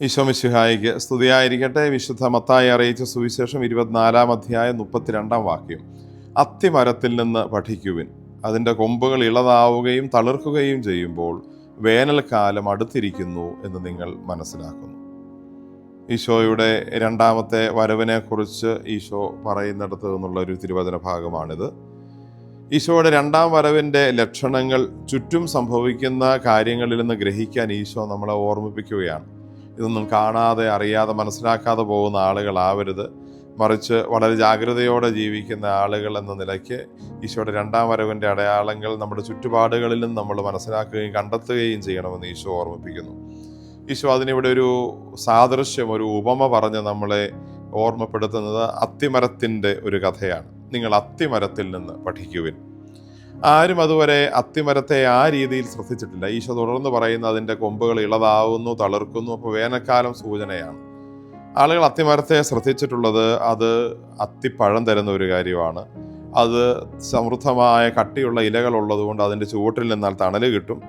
ഈശോ മിശിഹായിക്ക് സ്തുതിയായിരിക്കട്ടെ. വിശുദ്ധ മത്തായി അറിയിച്ച സുവിശേഷം ഇരുപത്തിനാലാം അധ്യായം മുപ്പത്തിരണ്ടാം വാക്യം. അത്തിമരത്തിൽ നിന്ന് പഠിക്കുവിൻ. അതിന്റെ കൊമ്പുകൾ ഇളതാവുകയും തളിർക്കുകയും ചെയ്യുമ്പോൾ വേനൽക്കാലം അടുത്തിരിക്കുന്നു എന്ന് നിങ്ങൾ മനസ്സിലാക്കുന്നു. ഈശോയുടെ രണ്ടാമത്തെ വരവിനെക്കുറിച്ച് ഈശോ പറയുന്നിടത്ത് നിന്നുള്ള ഒരു തിരുവചന ഭാഗമാണിത്. ഈശോയുടെ രണ്ടാം വരവിന്റെ ലക്ഷണങ്ങൾ ചുറ്റും സംഭവിക്കുന്ന കാര്യങ്ങളിൽ നിന്ന് ഗ്രഹിക്കാൻ ഈശോ നമ്മളെ ഓർമ്മിപ്പിക്കുകയാണ്. ഇതൊന്നും കാണാതെ അറിയാതെ മനസ്സിലാക്കാതെ പോകുന്ന ആളുകളാവരുത് മറിച്ച് വളരെ ജാഗ്രതയോടെ ജീവിക്കുന്ന ആളുകൾ എന്ന നിലയ്ക്ക് ഈശോയുടെ രണ്ടാം വരവിന്റെ അടയാളങ്ങൾ നമ്മുടെ ചുറ്റുപാടുകളിലും നമ്മൾ മനസ്സിലാക്കുകയും കണ്ടെത്തുകയും ചെയ്യണമെന്ന് ഈശോ ഓർമ്മിപ്പിക്കുന്നു. ഈശോ അതിനിവിടെ ഒരു സാദൃശ്യം ഒരു ഉപമ പറഞ്ഞ് നമ്മളെ ഓർമ്മപ്പെടുത്തുന്നത് അത്തിമരത്തിന്റെ ഒരു കഥയാണ്. നിങ്ങൾ അത്തിമരത്തിൽ നിന്ന് പഠിക്കുവിൻ. ആരും അതുവരെ അത്തിമരത്തെ ആ രീതിയിൽ ശ്രദ്ധിച്ചിട്ടില്ല. ഈശോ തുടർന്ന് പറയുന്ന അതിന്റെ കൊമ്പുകൾ ഇളതാവുന്നു തളിർക്കുന്നു. അപ്പോൾ വേനൽക്കാലം സൂചനയാണ്. ആളുകൾ അത്തിമരത്തെ ശ്രദ്ധിച്ചിട്ടുള്ളത് അത് അത്തിപ്പഴം തരുന്ന ഒരു കാര്യമാണ്. അത് സമൃദ്ധമായ കട്ടിയുള്ള ഇലകൾ ഉള്ളതുകൊണ്ട് അതിന്റെ ചുവട്ടിൽ നിന്നാൽ തണൽ കിട്ടും.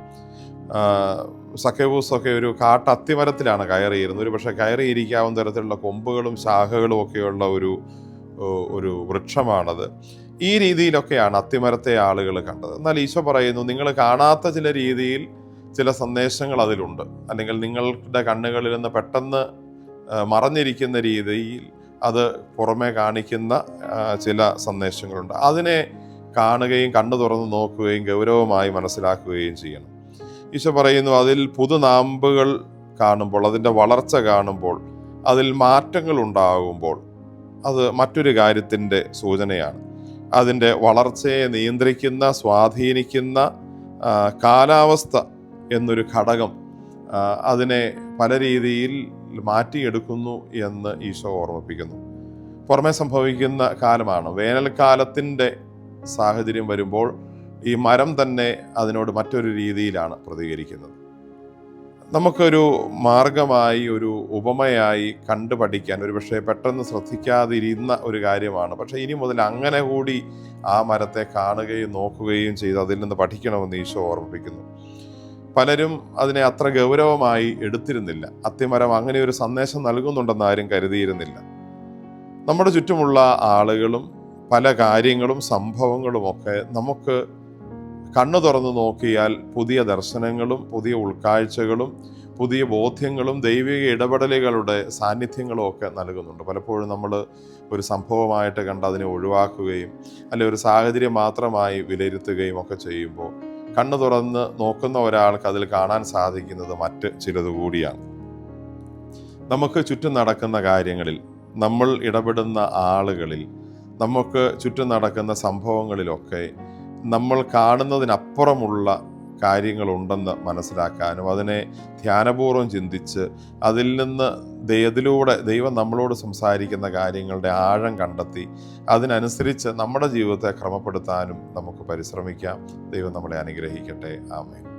സഖ്യബൂസൊക്കെ ഒരു കാട്ട് അത്തിമരത്തിലാണ് കയറിയിരുന്നത്. ഒരു പക്ഷേ കയറിയിരിക്കാവുന്ന തരത്തിലുള്ള കൊമ്പുകളും ശാഖകളും ഒക്കെയുള്ള ഒരു ഒരു വൃക്ഷമാണത്. ഈ രീതിയിലൊക്കെയാണ് അത്തിമരത്തെ ആളുകൾ കണ്ടത്. എന്നാൽ ഈശോ പറയുന്നു നിങ്ങൾ കാണാത്ത ചില രീതിയിൽ ചില സന്ദേശങ്ങൾ അതിലുണ്ട്. അല്ലെങ്കിൽ നിങ്ങളുടെ കണ്ണുകളിൽ നിന്ന് പെട്ടെന്ന് മറഞ്ഞിരിക്കുന്ന രീതിയിൽ അത് പുറമെ കാണിക്കുന്ന ചില സന്ദേശങ്ങളുണ്ട്. അതിനെ കാണുകയും കണ്ണു തുറന്ന് നോക്കുകയും ഗൗരവമായി മനസ്സിലാക്കുകയും ചെയ്യണം. ഈശോ പറയുന്നു അതിൽ പുതുനാമ്പുകൾ കാണുമ്പോൾ അതിന്റെ വളർച്ച കാണുമ്പോൾ അതിൽ മാറ്റങ്ങൾ ഉണ്ടാകുമ്പോൾ അത് മറ്റൊരു കാര്യത്തിന്റെ സൂചനയാണ്. അതിന്റെ വളർച്ചയെ നിയന്ത്രിക്കുന്ന സ്വാധീനിക്കുന്ന കാലാവസ്ഥ എന്നൊരു ഘടകം അതിനെ പല രീതിയിൽ മാറ്റിയെടുക്കുന്നു എന്ന് ഈശോ ഓർമ്മിപ്പിക്കുന്നു. പുറമെ സംഭവിക്കുന്ന കാലമാണ്. വേനൽക്കാലത്തിന്റെ സാഹചര്യം വരുമ്പോൾ ഈ മരം തന്നെ അതിനോട് മറ്റൊരു രീതിയിലാണ് പ്രതികരിക്കുന്നത്. നമുക്കൊരു മാർഗമായി ഒരു ഉപമയായി കണ്ടു പഠിക്കാൻ ഒരു പക്ഷേ പെട്ടെന്ന് ശ്രദ്ധിക്കാതിരുന്ന ഒരു കാര്യമാണ്. പക്ഷേ ഇനി മുതൽ അങ്ങനെ കൂടി ആ മരത്തെ കാണുകയും നോക്കുകയും ചെയ്ത് അതിൽ നിന്ന് പഠിക്കണമെന്ന് ഈശോ ഓർമ്മിപ്പിക്കുന്നു. പലരും അതിനെ അത്ര ഗൗരവമായി എടുത്തിരുന്നില്ല. അത്തിമരം അങ്ങനെ ഒരു സന്ദേശം നൽകുന്നുണ്ടെന്ന് ആരും കരുതിയിരുന്നില്ല. നമ്മുടെ ചുറ്റുമുള്ള ആളുകളും പല കാര്യങ്ങളും സംഭവങ്ങളുമൊക്കെ നമുക്ക് കണ്ണു തുറന്നു നോക്കിയാൽ പുതിയ ദർശനങ്ങളും പുതിയ ഉൾക്കാഴ്ചകളും പുതിയ ബോധ്യങ്ങളും ദൈവിക ഇടപെടലുകളുടെ സാന്നിധ്യങ്ങളും ഒക്കെ നൽകുന്നുണ്ട്. പലപ്പോഴും നമ്മൾ ഒരു സംഭവമായിട്ട് കണ്ട് അതിനെ ഒഴിവാക്കുകയും അല്ലെ ഒരു സാഹചര്യം മാത്രമായി വിലയിരുത്തുകയും ഒക്കെ ചെയ്യുമ്പോൾ കണ്ണു തുറന്ന് നോക്കുന്ന ഒരാൾക്ക് അതിൽ കാണാൻ സാധിക്കുന്നത് മറ്റ് ചിലത് കൂടിയാണ്. നമുക്ക് ചുറ്റും നടക്കുന്ന കാര്യങ്ങളിൽ നമ്മൾ ഇടപെടുന്ന ആളുകളിൽ നമുക്ക് ചുറ്റും നടക്കുന്ന സംഭവങ്ങളിലൊക്കെ നമ്മൾ കാണുന്നതിനപ്പുറമുള്ള കാര്യങ്ങളുണ്ടെന്ന് മനസ്സിലാക്കാനും അതിനെ ധ്യാനപൂർവം ചിന്തിച്ച് അതിൽ നിന്ന് ദൈവത്തിലൂടെ ദൈവം നമ്മളോട് സംസാരിക്കുന്ന കാര്യങ്ങളുടെ ആഴം കണ്ടെത്തി അതിനനുസരിച്ച് നമ്മുടെ ജീവിതത്തെ ക്രമപ്പെടുത്താനും നമുക്ക് പരിശ്രമിക്കാം. ദൈവം നമ്മളെ അനുഗ്രഹിക്കട്ടെ. ആമേ